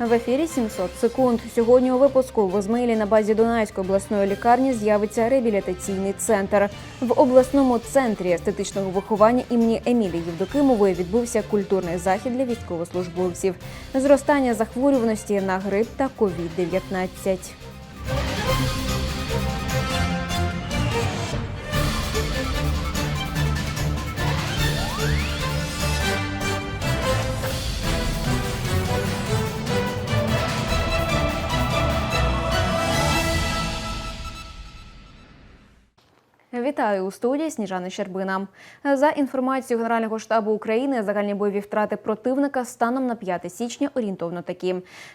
В ефірі 700 секунд. Сьогодні у випуску в Озмилі на базі Дунайської обласної лікарні з'явиться реабілітаційний центр. В обласному центрі естетичного виховання імені Емілії Євдокимової відбувся культурний захід для військовослужбовців. Зростання захворюваності на грип та COVID-19. Вітаю у студії Сніжана Щербина. За інформацією Генерального штабу України, загальні бойові втрати противника станом на 5 січня орієнтовно такі: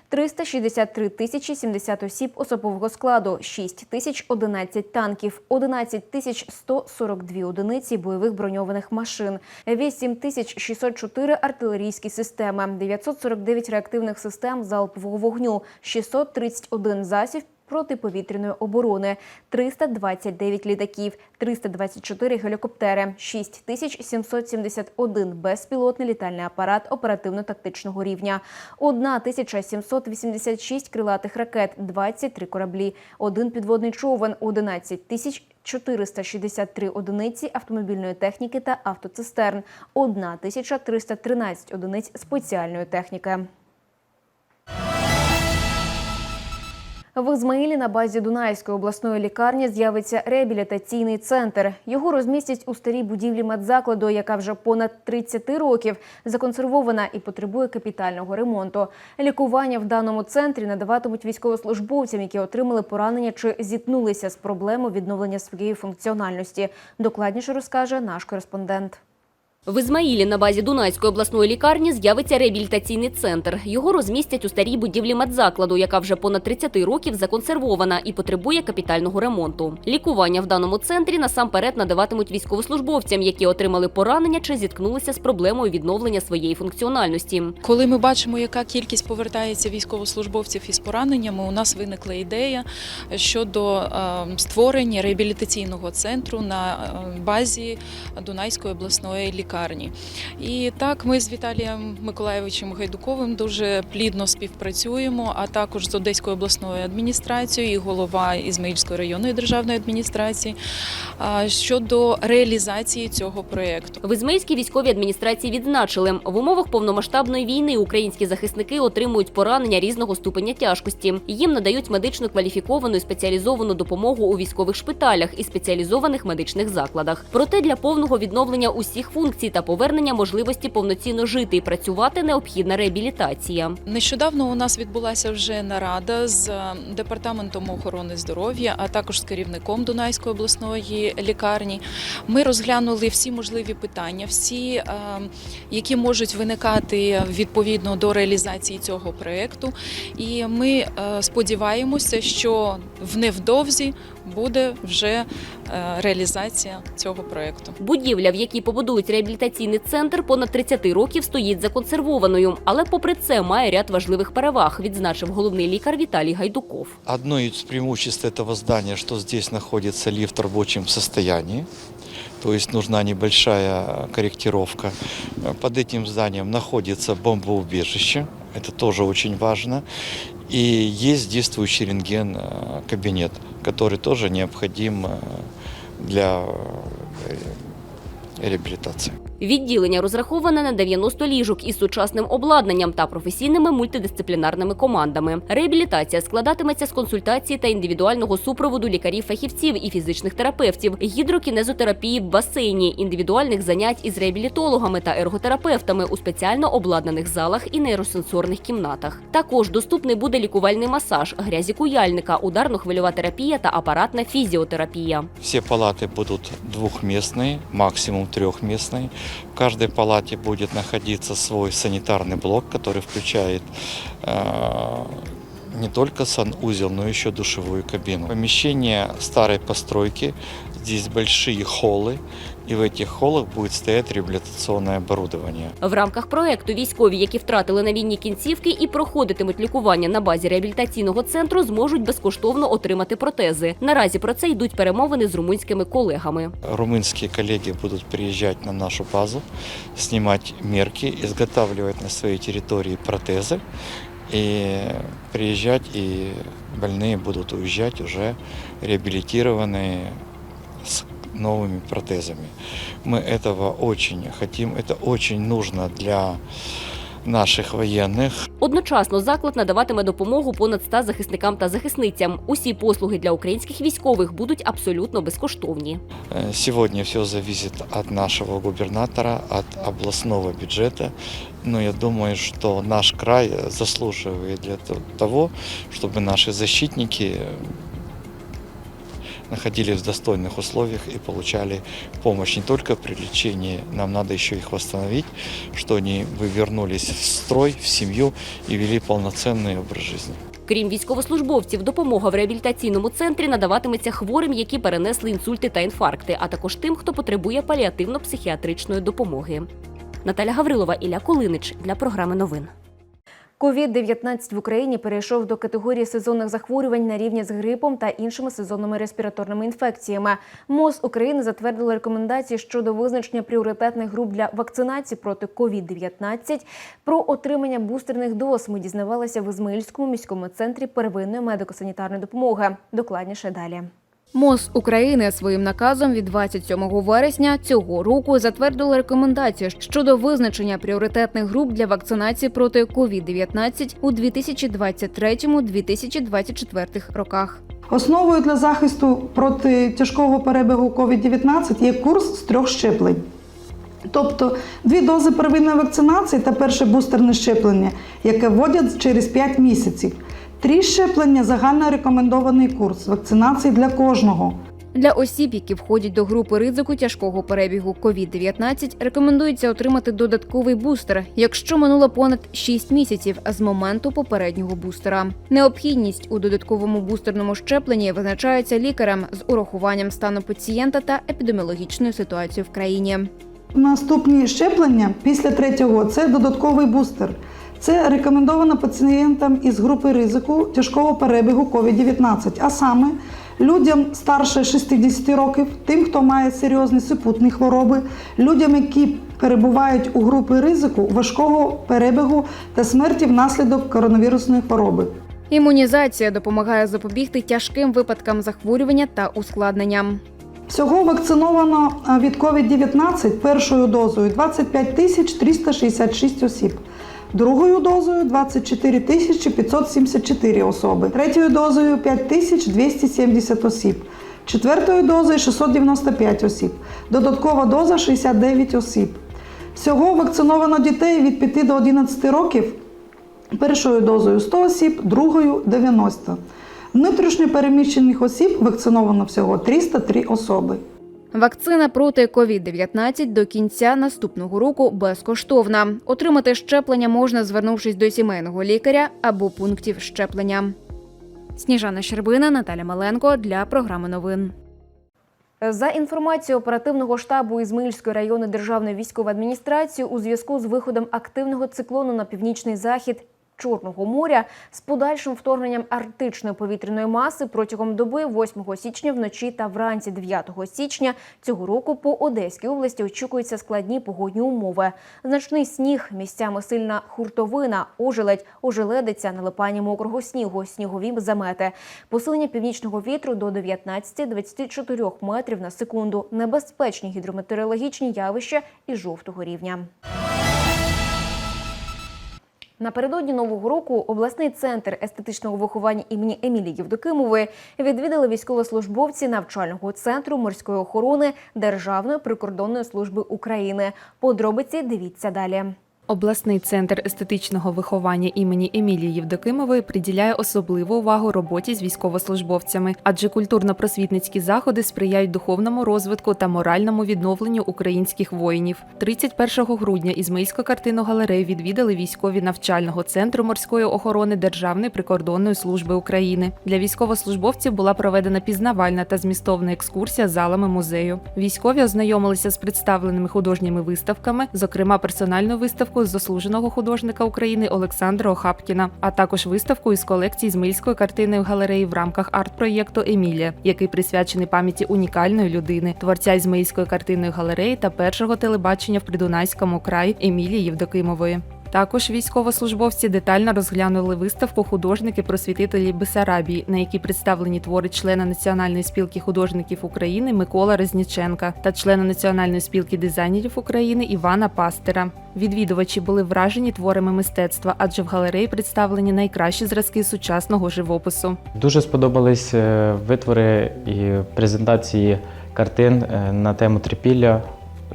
363 тисячі 70 осіб особового складу, 6 тисяч 11 танків, 11 тисяч 142 одиниці бойових броньованих машин, 8 тисяч 604 артилерійські системи, 949 реактивних систем залпового вогню, 631 засіб протиповітряної оборони, 329 літаків, 324 гелікоптери, 6771 безпілотний літальний апарат оперативно-тактичного рівня, 1786 крилатих ракет, 23 кораблі, один підводний човен, 11 тисяч 463 одиниці автомобільної техніки та автоцистерн, 1313 одиниць спеціальної техніки. В Ізмаїлі на базі Дунайської обласної лікарні з'явиться реабілітаційний центр. Його розмістять у старій будівлі медзакладу, яка вже понад 30 років законсервована і потребує капітального ремонту. Лікування в даному центрі надаватимуть військовослужбовцям, які отримали поранення чи зіткнулися з проблемою відновлення своєї функціональності. Докладніше розкаже наш кореспондент. В Ізмаїлі на базі Дунайської обласної лікарні з'явиться реабілітаційний центр. Його розмістять у старій будівлі медзакладу, яка вже понад 30 років законсервована і потребує капітального ремонту. Лікування в даному центрі насамперед надаватимуть військовослужбовцям, які отримали поранення чи зіткнулися з проблемою відновлення своєї функціональності. Коли ми бачимо, яка кількість повертається військовослужбовців із пораненнями, у нас виникла ідея щодо е, створення реабілітаційного центру на е, базі Дунайської обласної лікарні. І так ми з Віталієм Миколаєвичем Гайдуковим дуже плідно співпрацюємо, а також з Одеською обласною адміністрацією і голова Ізмаїльської районної державної адміністрації щодо реалізації цього проєкту. В Ізмаїльській військовій адміністрації відзначили, в умовах повномасштабної війни українські захисники отримують поранення різного ступеня тяжкості. Їм надають медично кваліфіковану і спеціалізовану допомогу у військових шпиталях і спеціалізованих медичних закладах. Проте для повного відновлення усіх функцій та повернення можливості повноцінно жити і працювати необхідна реабілітація. Нещодавно у нас відбулася вже нарада з е, департаментом охорони здоров'я, а також з керівником Дунайської обласної лікарні. Ми розглянули всі можливі питання, всі, е, які можуть виникати відповідно до реалізації цього проєкту. І ми е, сподіваємося, що в невдовзі буде вже е, реалізація цього проєкту. Будівля, в якій побудують реабілітаційний центр, понад 30 років стоїть законсервованою, але попри це має ряд важливих переваг, відзначив головний лікар Віталій Гайдуков. Одно из преимуществ этого здания, что здесь находится лифт в рабочем состоянии. То есть нужна небольшая корректировка. Под этим зданием находится бомбоубежище. Это тоже очень важно. И есть действующий рентген э, кабинет, который тоже необходим э, для э, реабилитации. Відділення розраховане на 90 ліжок із сучасним обладнанням та професійними мультидисциплінарними командами. Реабілітація складатиметься з консультації та індивідуального супроводу лікарів-фахівців і фізичних терапевтів, гідрокінезотерапії в басейні, індивідуальних занять із реабілітологами та ерготерапевтами у спеціально обладнаних залах і нейросенсорних кімнатах. Також доступний буде лікувальний масаж, грязікуяльника, ударно-хвильова терапія та апаратна фізіотерапія. Все палаты будут двухместные, максимум трехместные. В каждой палате будет находиться свой санитарный блок, который включает э, не только санузел, но еще душевую кабину. Помещение старой постройки, здесь большие холлы, и в этих холлах будет стоять реабилитационное оборудование. В рамках проекту військові, які втратили на війні кінцівки і проходитимуть лікування на базі реабілітаційного центру, зможуть безкоштовно отримати протези. Наразі про це йдуть перемовини з румунськими колегами. Румынские коллеги будут приезжать на нашу базу, снимать мерки, изготавливать на своей территории протезы и приезжать, и больные будут уезжать уже реабилитированные с новыми протезами. Мы этого очень хотим, это очень нужно для наших военных. Одночасно заклад надаватиме допомогу понад 100 захисникам та захисницям. Усі послуги для українських військових будуть абсолютно безкоштовні. Э, Сегодня все зависит от нашего губернатора, от областного бюджета. Но я думаю, что наш край заслуживает для то- того, чтобы наши защитники э, находились в достойных условиях и получали помощь не только при лечении, нам надо еще их восстановить, что они бы вернулись в строй, в семью и вели полноценный образ жизни. Крім військовослужбовців, допомога в реабілітаційному центрі надаватиметься хворим, які перенесли інсульти та інфаркти, а також тим, хто потребує паліативно-психіатричної допомоги. Наталя Гаврилова, Ілля Колинич для програми новин. Ковід-19 в Україні перейшов до категорії сезонних захворювань на рівні з грипом та іншими сезонними респіраторними інфекціями. МОЗ України затвердило рекомендації щодо визначення пріоритетних груп для вакцинації проти ковід-19. Про отримання бустерних доз ми дізнавалися в Ізмаїльському міському центрі первинної медико-санітарної допомоги. Докладніше далі. МОЗ України своїм наказом від 27 вересня цього року затвердило рекомендацію щодо визначення пріоритетних груп для вакцинації проти COVID-19 у 2023-2024 роках. Основою для захисту проти тяжкого перебігу COVID-19 є курс з трьох щеплень. Тобто дві дози первинної вакцинації та перше бустерне щеплення, яке вводять через 5 місяців. Три щеплення загально рекомендований курс вакцинації для кожного. Для осіб, які входять до групи ризику тяжкого перебігу COVID-19, рекомендується отримати додатковий бустер, якщо минуло понад 6 місяців з моменту попереднього бустера. Необхідність у додатковому бустерному щепленні визначається лікарем з урахуванням стану пацієнта та епідеміологічної ситуації в країні. Наступні щеплення після третього це додатковий бустер. Це рекомендовано пацієнтам із групи ризику тяжкого перебігу COVID-19, а саме людям старше 60 років, тим, хто має серйозні супутні хвороби, людям, які перебувають у групі ризику важкого перебігу та смерті внаслідок коронавірусної хвороби. Імунізація допомагає запобігти тяжким випадкам захворювання та ускладненням. Всього вакциновано від COVID-19 першою дозою 25 тисяч 366 осіб. Другою дозою 24 тисячі 574 особи, третьою дозою 5 270 осіб, четвертою дозою 695 осіб, додаткова доза 69 осіб. Всього вакциновано дітей від 5 до 11 років першою дозою 100 осіб, другою 90. Внутрішньо переміщених осіб вакциновано всього 303 особи. Вакцина проти COVID-19 до кінця наступного року безкоштовна. Отримати щеплення можна, звернувшись до сімейного лікаря або пунктів щеплення. Сніжана Щербина, Наталя Маленко для програми новин. За інформацією оперативного штабу Ізмаїльської районної державної військової адміністрації, у зв'язку з виходом активного циклону на північний захід Чорного моря з подальшим вторгненням арктичної повітряної маси протягом доби 8 січня вночі та вранці 9 січня цього року по Одеській області очікуються складні погодні умови. Значний сніг, місцями сильна хуртовина, ожеледь, ожеледиця, налипання мокрого снігу, снігові замети, посилення північного вітру до 19-24 метрів на секунду, небезпечні гідрометеорологічні явища і жовтого рівня. Напередодні нового року обласний центр естетичного виховання імені Емілії Євдокимової відвідали військовослужбовці навчального центру морської охорони Державної прикордонної служби України. Подробиці дивіться далі. Обласний центр естетичного виховання імені Емілії Євдокимової приділяє особливу увагу роботі з військовослужбовцями, адже культурно-просвітницькі заходи сприяють духовному розвитку та моральному відновленню українських воїнів. 31 грудня Ізмаїльську картину галерею відвідали військові навчального центру морської охорони Державної прикордонної служби України. Для військовослужбовців була проведена пізнавальна та змістовна екскурсія залами музею. Військові ознайомилися з представленими художніми виставками, зокрема персональну виставку з заслуженого художника України Олександра Охапкіна, а також виставку із колекції Змильської картини в галереї в рамках арт-проєкту Емілія, який присвячений пам'яті унікальної людини, творця Ізмаїльської картинної галереї та першого телебачення в Придунайському краї Емілії Євдокимової. Також військовослужбовці детально розглянули виставку художники-просвітителі Бесарабії, на якій представлені твори члена Національної спілки художників України Микола Резніченка та члена Національної спілки дизайнерів України Івана Пастера. Відвідувачі були вражені творами мистецтва, адже в галереї представлені найкращі зразки сучасного живопису. Дуже сподобались е, витвори і презентації картин е, на тему трипілля.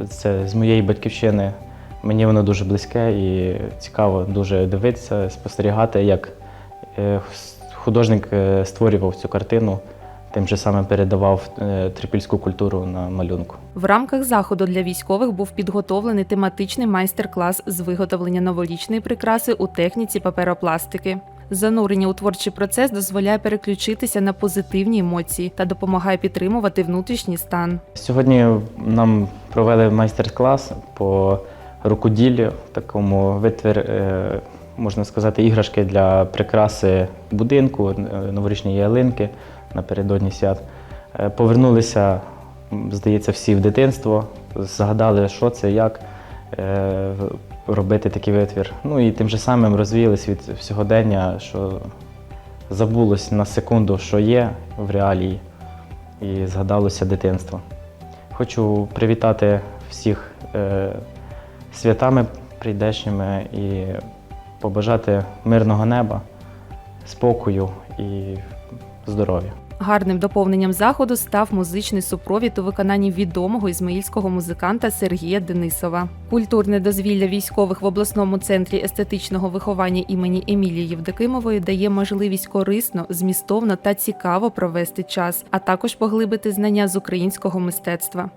Це з моєї батьківщини. Мені воно дуже близьке і цікаво дуже дивитися, спостерігати, як е, художник е, створював цю картину, тим же самим передавав е, трипільську культуру на малюнку. В рамках заходу для військових був підготовлений тематичний майстер-клас з виготовлення новорічної прикраси у техніці паперопластики. Занурення у творчий процес дозволяє переключитися на позитивні емоції та допомагає підтримувати внутрішній стан. Сьогодні нам провели майстер-клас по рукоділлю, такому витвір, е, можна сказати, іграшки для прикраси будинку, е, новорічні ялинки напередодні свят. Е, Повернулися, здається, всі в дитинство, згадали, що це, як робити такий витвір. Ну і тим же самим розвіялись від всогодення, що забулось на секунду, що є в реалії, і згадалося дитинство. Хочу привітати всіх святами прийдешніми і побажати мирного неба, спокою і здоров'я. Гарним доповненням заходу став музичний супровід у виконанні відомого ізмаїльського музиканта Сергія Денисова. Культурне дозвілля військових в обласному центрі естетичного виховання імені Емілії Євдокимової дає можливість корисно, змістовно та цікаво провести час, а також поглибити знання з українського мистецтва.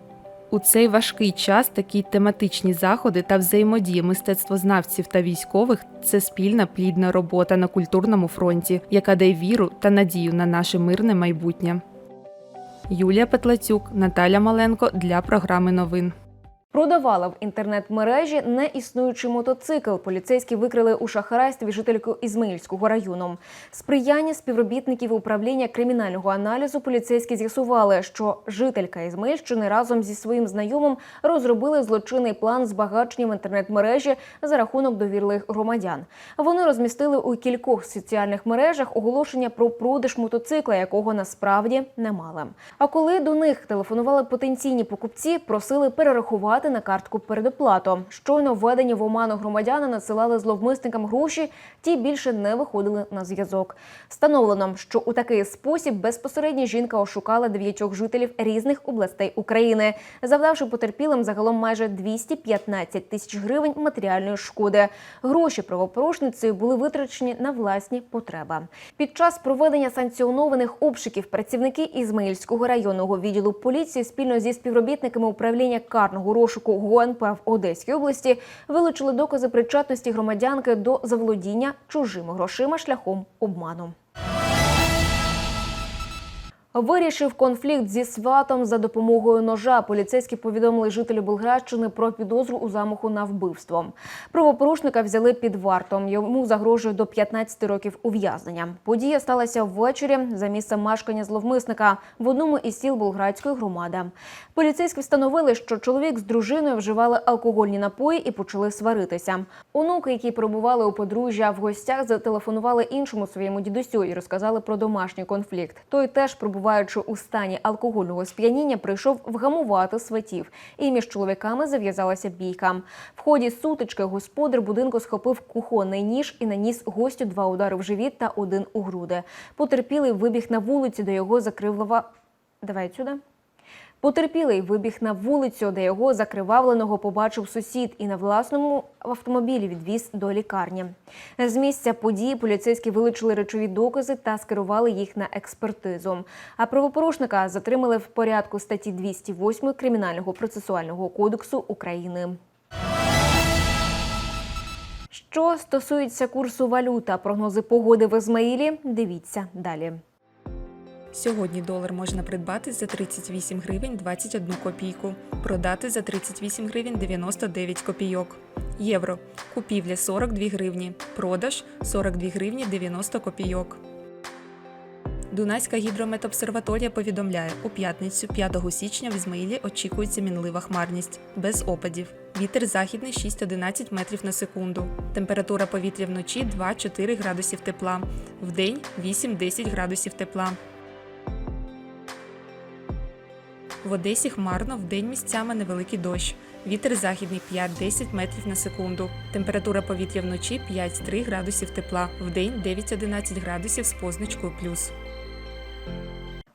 У цей важкий час такі тематичні заходи та взаємодії мистецтвознавців та військових це спільна плідна робота на культурному фронті, яка дає віру та надію на наше мирне майбутнє. Юлія Петлацюк, Наталя Маленко для програми новин. Продавала в інтернет-мережі неіснуючий мотоцикл. Поліцейські викрили у шахрайстві жительку Ізмаїльського району. Сприяння співробітників управління кримінального аналізу поліцейські з'ясували, що жителька Ізмаїльщини разом зі своїм знайомим розробили злочинний план збагачення в інтернет-мережі за рахунок довірливих громадян. Вони розмістили у кількох соціальних мережах оголошення про продаж мотоцикла, якого насправді не мали. А коли до них телефонували потенційні покупці, просили перерахувати на картку передоплату. Щойно введені в оману громадяни надсилали зловмисникам гроші, ті більше не виходили на зв'язок. Встановлено, що у такий спосіб безпосередньо жінка ошукала дев'ятьох жителів різних областей України, завдавши потерпілим загалом майже 215 тисяч гривень матеріальної шкоди. Гроші правопорушницею були витрачені на власні потреби. Під час проведення санкціонованих обшуків працівники Ізмаїльського районного відділу поліції спільно зі співробітниками управління карного розшуку ГУНП в Одеській області вилучили докази причетності громадянки до заволодіння чужими грошима шляхом обману. Вирішив конфлікт зі сватом за допомогою ножа. Поліцейські повідомили жителю Болградщини про підозру у замаху на вбивство. Правопорушника взяли під вартом. Йому загрожує до 15 років ув'язнення. Подія сталася ввечері за місцем мешкання зловмисника в одному із сіл Болградської громади. Поліцейські встановили, що чоловік з дружиною вживали алкогольні напої і почали сваритися. Онуки, які перебували у подружжя в гостях, зателефонували іншому своєму дідусю і розказали про домашній конфлікт. Той теж перебуваючи у стані алкогольного сп'яніння, прийшов вгамувати сватів, і між чоловіками зав'язалася бійка. В ході сутички господар будинку схопив кухонний ніж і наніс гостю два удари в живіт та один у груди. Потерпілий вибіг на вулицю, де його закривлива. Давай сюди. Потерпілий вибіг на вулицю, де його закривавленого побачив сусід і на власному автомобілі відвіз до лікарні. З місця події поліцейські вилучили речові докази та скерували їх на експертизу. А правопорушника затримали в порядку статті 208 Кримінального процесуального кодексу України. Що стосується курсу валюта, прогнози погоди в Ізмаїлі, дивіться далі. Сьогодні долар можна придбати за 38 гривень 21 копійку, продати за 38 гривень 99 копійок. Євро. Купівля 42 гривні, продаж 42 гривні 90 копійок. Дунайська гідрометобсерваторія повідомляє, у п'ятницю 5 січня в Ізмаїлі очікується мінлива хмарність без опадів. Вітер західний 6-11 метрів на секунду. Температура повітря вночі 2-4 градусів тепла. Вдень 8-10 градусів тепла. Одесі хмарно, вдень місцями невеликий дощ. Вітер західний 5-10 метрів на секунду. Температура повітря вночі 5-3 градусів тепла. Вдень 9-11 градусів з позначкою плюс.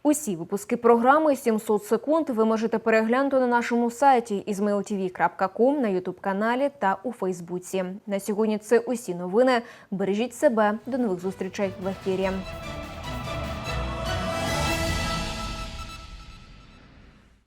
Усі випуски програми «700 секунд ви можете переглянути на нашому сайті izmailtv.com, на ютуб каналі та у Фейсбуці. На сьогодні це усі новини. Бережіть себе. До нових зустрічей в ефірі.